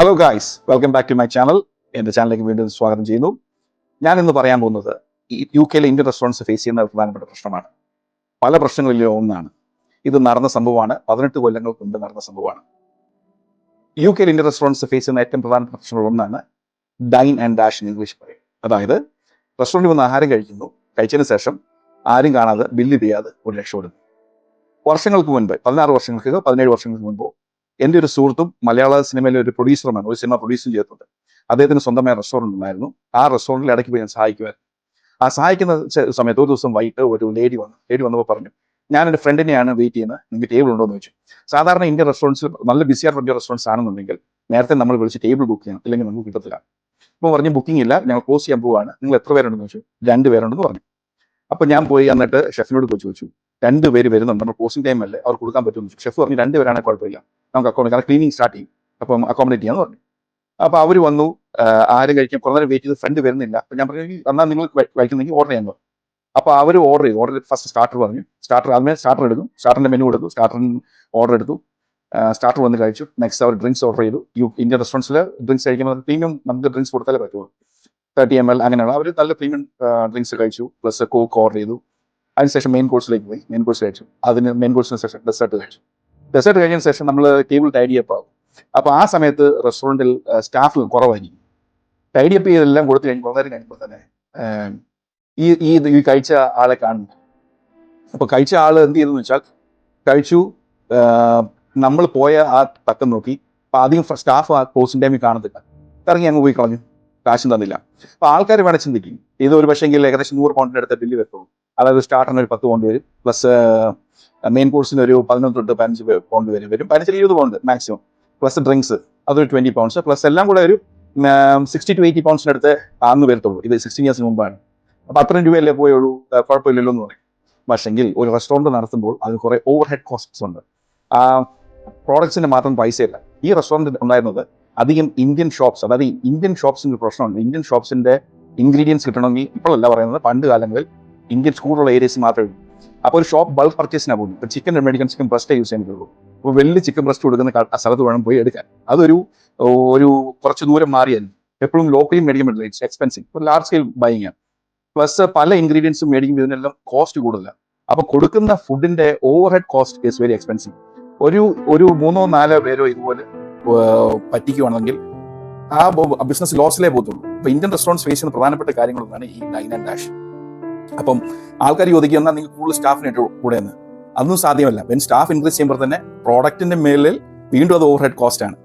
Hello guys welcome back to my channel എന്റെ ചാനലിലേക്ക് വീണ്ടും സ്വാഗതം ചെയ്യുന്നു. ഞാൻ ഇന്ന് പറയാൻ പോകുന്നത് ഈ യു കെയിലെ ഇന്ത്യൻ റെസ്റ്റോറന്റ്സ് ഫേസ് ചെയ്യുന്ന പ്രധാനപ്പെട്ട പ്രശ്നമാണ്. പല പ്രശ്നങ്ങളിലും ഒന്നാണ്. ഇത് നടന്ന സംഭവമാണ്. പതിനെട്ട് കൊല്ലങ്ങൾക്ക് മുമ്പ് നടന്ന സംഭവമാണ്. യു കെയിൽ ഇന്ത്യൻ റെസ്റ്റോറന്റ്സ് ഫേസ് ചെയ്യുന്ന ഏറ്റവും പ്രധാനപ്പെട്ട പ്രശ്നങ്ങളിൽ ഒന്നാണ് ഡൈൻ ആൻഡ് ഡാഷ് എന്ന് ഇംഗ്ലീഷ് പറയും. അതായത് റെസ്റ്റോറന്റിൽ വന്ന് ആഹാരം കഴിക്കുന്നു. കഴിച്ചതിന് ശേഷം ആരും കാണാതെ ബില്ല് ചെയ്യാതെ ഒരു രക്ഷപ്പെടുന്നു. വർഷങ്ങൾക്ക് മുൻപ് പതിനാറ് വർഷങ്ങൾക്ക് പതിനേഴ് വർഷങ്ങൾക്ക് മുൻപോ എന്റെ ഒരു സുഹൃത്തും മലയാള സിനിമയിലെ ഒരു പ്രൊഡ്യൂസറുമാണ് ഒരു സിനിമ പ്രൊഡ്യൂസും ചെയ്തിട്ടുണ്ട്. അദ്ദേഹത്തിന് സ്വന്തമായ റെസ്റ്റോറന്റ് ഉണ്ടായിരുന്നു. ആ റെസ്റ്റോറന്റിൽ ഇടയ്ക്ക് പോയി ഞാൻ സഹായിക്കുമായിരുന്നു. ആ സഹായിക്കുന്ന സമയത്ത് ഒരു ദിവസം വൈകിട്ട് ഒരു ലേഡി വന്നു. ലേഡി വന്നപ്പോൾ പറഞ്ഞു ഞാൻ എന്റെ ഫ്രണ്ടിനെയാണ് വെയിറ്റ് ചെയ്യുന്നത്. നിങ്ങൾക്ക് ടേബിൾ ഉണ്ടോ എന്ന് ചോദിച്ചു. സാധാരണ ഇന്ത്യൻ റെസ്റ്റോറന്റ്സ് നല്ല ബിസി ആയിട്ടുള്ള ഇന്ത്യൻ റെസ്റ്റോറന്റ്സ് ആണെന്നുണ്ടെങ്കിൽ നേരത്തെ നമ്മൾ വിളിച്ച് ടേബിൾ ബുക്ക് ചെയ്യണം. ഇല്ലെങ്കിൽ നമുക്ക് കിട്ടത്തില്ല. അപ്പോൾ പറഞ്ഞു ബുക്കിംഗ് ഇല്ല. ഞങ്ങൾ ക്ലോസ് ചെയ്യാൻ പോവുകയാണ് നിങ്ങൾ എത്ര പേരുണ്ടെന്ന് ചോദിച്ചു? രണ്ട് പേരുണ്ടെന്ന് പറഞ്ഞു. അപ്പോൾ ഞാൻ പോയി എന്നിട്ട് ഷെഫിനോട് ചോദിച്ചു രണ്ട് പേര് വരുന്നുണ്ട്. നമ്മൾ ക്ലോസിംഗ് ടൈം അല്ലേ? അവർ കൊടുക്കാൻ പറ്റുമെന്ന് ഷെഫ് പറഞ്ഞു രണ്ട് കുഴപ്പമില്ല. നമുക്ക് അക്കോമഡേറ്റ് കാരണം ക്ലീനിങ് സ്റ്റാർട്ട് ചെയ്യും. അപ്പം അക്കോമഡേറ്റ് ചെയ്യാന്ന് പറഞ്ഞു. അപ്പോൾ അവർ വന്നു. ആരും കഴിക്കാൻ കുറേ നേരം വെയിറ്റ് ചെയ്ത്. ഫ്രണ്ട് വരുന്നില്ല. അപ്പൊ ഞാൻ പറഞ്ഞു എന്നാൽ നിങ്ങൾ കഴി- കഴിക്കുന്നെങ്കിൽ ഓർഡർ ചെയ്യാൻ പറഞ്ഞു. അപ്പോൾ അവർ ഓർഡർ ചെയ്തു. ഓർഡർ ഫസ്റ്റ് സ്റ്റാർട്ടർ പറഞ്ഞു. സ്റ്റാർട്ടർ ആദ്യമേ സ്റ്റാർട്ടർ എടുക്കും സ്റ്റാർട്ടറിന്റെ മെനു എടുത്തു. സ്റ്റാർട്ടറിന് ഓർഡർ എടുത്തു. സ്റ്റാർട്ടർ വന്ന് കഴിച്ചു. നെക്സ്റ്റ് അവർ ഡ്രിങ്ക്സ് ഓർഡർ ചെയ്തു. യു ഇന്ത്യൻ റെസ്റ്റോറന്റ്സിൽ ഡ്രിങ്ക്സ് കഴിക്കുമ്പോൾ പ്രീമിയം നമുക്ക് ഡ്രിങ്ക്സ് കൊടുത്താലേ പറ്റുള്ളൂ തേർട്ടി എം എൽ അങ്ങനെയുള്ള അവർ നല്ല പ്രീമിയം ഡ്രിങ്ക്സ് കഴിച്ചു. പ്ലസ് കോക്ക് ഓർഡർ ചെയ്തു. അതിനുശേഷം മെയിൻ കോഴ്സിലേക്ക് പോയി. മെയിൻ കോഴ്സ് കഴിച്ചു. അതിന് മെയിൻ കോഴ്സിന് ശേഷം ഡെസേർട്ട് കഴിച്ചു. ഡെസേർട്ട് കഴിഞ്ഞതിന് ശേഷം നമ്മൾ ടേബിൾ ടൈഡി അപ്പ് ആവും. അപ്പോൾ ആ സമയത്ത് റെസ്റ്റോറന്റിൽ സ്റ്റാഫ് കുറവായിരിക്കും. ടൈഡി അപ്പ് ചെയ്തെല്ലാം കൊടുത്തു കഴിഞ്ഞ് കുറേ നേരം കഴിഞ്ഞപ്പോൾ തന്നെ ഈ ഈ കഴിച്ച ആളെ കാണുന്നു അപ്പോൾ കഴിച്ച ആൾ എന്ത് ചെയ്തെന്ന് വെച്ചാൽ കഴിച്ചു നമ്മൾ പോയ ആ തക്കം നോക്കി. അപ്പോൾ അധികം സ്റ്റാഫ് ആ ക്ലോസിംഗ് ടൈമിൽ കാണത്തില്ല. ഇറങ്ങി അങ്ങ് പോയി കളഞ്ഞു. കാശും തന്നില്ല. അപ്പോൾ ആൾക്കാർ വേണം ചിന്തിക്കും. ഇത് ഒരു പക്ഷേ എങ്കിൽ ഏകദേശം നൂറ് പൗണ്ടിന്റെ അടുത്ത ബില്ല് വെക്കുള്ളൂ അതായത് സ്റ്റാർട്ടറിന് ഒരു പത്ത് പൗണ്ട് വരും. പ്ലസ് മെയിൻ കോഴ്സിന് ഒരു പതിനൊന്ന് തൊട്ട് പതിനഞ്ച് പൗണ്ട് വരും വരും. പതിനഞ്ച് ഇരുപത് പൗണ്ട് മാക്സിമം പ്ലസ് ഡ്രിങ്ക്സ് അതൊരു ട്വന്റി പൗണ്ട്സ് പ്ലസ് എല്ലാം കൂടെ ഒരു സിക്സ്റ്റി ടു എയ്റ്റി പൗണ്ട്സിന് അടുത്ത് അന്ന് വരത്തുള്ളൂ. ഇത് സിക്സ്റ്റീൻ ഇയേഴ്സ് മുമ്പാണ്. അപ്പോൾ അത്രയും രൂപയല്ലേ പോയുള്ളൂ? കുഴപ്പമില്ലല്ലോ എന്ന് പറയും. പക്ഷെങ്കിൽ ഒരു റെസ്റ്റോറന്റ് നടത്തുമ്പോൾ അതിന് കുറേ ഓവർ ഹെഡ് കോസ്റ്റ്സ് ഉണ്ട്. ആ പ്രോഡക്ട്സിന് മാത്രം പൈസയില്ല. ഈ റെസ്റ്റോറന്റ് ഉണ്ടായിരുന്നത് അധികം ഇന്ത്യൻ ഷോപ്സ് അതായത് ഇന്ത്യൻ ഷോപ്സിന്റെ പ്രശ്നമുണ്ട്. ഇന്ത്യൻ ഷോപ്സിന്റെ ഇൻഗ്രീഡിയൻസ് കിട്ടണമെങ്കിൽ ഇപ്പോഴല്ല പറയുന്നത്. പണ്ട് കാലങ്ങളിൽ ഇന്ത്യൻ സ്കൂളുള്ള ഏരിയസ് മാത്രമേ ഉള്ളൂ. അപ്പോൾ ഒരു ഷോപ്പ് ബൾക്ക് പർച്ചേസിനാണ് പോകുന്നത് ഇപ്പോൾ ചിക്കൻ മേടിക്കാൻ ചിക്കൻ ബ്രസ്റ്റേ യൂസ് ചെയ്യുന്നുള്ളൂ. അപ്പോൾ വലിയ ചിക്കൻ ബ്രസ്റ്റ് കൊടുക്കുന്ന സ്ഥലത്ത് വേണം പോയി എടുക്കാൻ. അതൊരു ഒരു കുറച്ച് ദൂരം മാറിയാൽ എപ്പോഴും ലോക്കലി മേടിക്കാൻ പറ്റില്ല. ഇറ്റ്സ് എക്സ്പെൻസീവ് ഇപ്പോൾ ലാർജ് സ്കെയിൽ ബൈങ് ആണ് പ്ലസ് പല ഇൻഗ്രീഡിയൻസും മേടിക്കുമ്പോൾ ഇതിനെല്ലാം കോസ്റ്റ് കൂടുതലാണ് അപ്പോൾ കൊടുക്കുന്ന ഫുഡിന്റെ overhead cost is very expensive ഒരു ഒരു മൂന്നോ നാലോ പേരോ ഇതുപോലെ പറ്റിക്കുവാണെങ്കിൽ ആ ബിസിനസ് ലോസിലേ പോകത്തുള്ളൂ. അപ്പോൾ ഇന്ത്യൻ റെസ്റ്റോറന്റ്സ് ഫേസ് ചെയ്യുന്ന പ്രധാനപ്പെട്ട കാര്യങ്ങളൊന്നാണ് ഈ ഡൈൻ ആൻഡ് ഡാഷ് അപ്പം ആൾക്കാർ ചോദിക്കും എന്നാൽ നിങ്ങൾ കൂടുതൽ സ്റ്റാഫിനെ കൂടെ എന്ന് അതൊന്നും സാധ്യമല്ല. വെൻ സ്റ്റാഫ് ഇൻക്രീസ് ചെയ്യുമ്പോൾ തന്നെ പ്രോഡക്റ്റിന്റെ മേലിൽ വീണ്ടും അത് ഓവർ ഹെഡ് കോസ്റ്റ് ആണ്.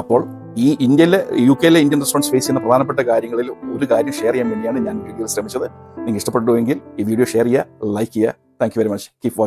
അപ്പോൾ ഈ ഇന്ത്യയിലെ യു കെയിലെ ഇന്ത്യൻ റെസ്റ്റോറന്റ്സ് ഫേസ് ചെയ്യുന്ന പ്രധാനപ്പെട്ട കാര്യങ്ങളിൽ ഒരു കാര്യം ഷെയർ ചെയ്യാൻ വേണ്ടിയാണ് ഞാൻ വീഡിയോയിൽ ശ്രമിച്ചത്. നിങ്ങൾ ഇഷ്ടപ്പെട്ടുവെങ്കിൽ ഈ വീഡിയോ ഷെയർ ചെയ്യുക ലൈക്ക് ചെയ്യുക. Thank very much keep watching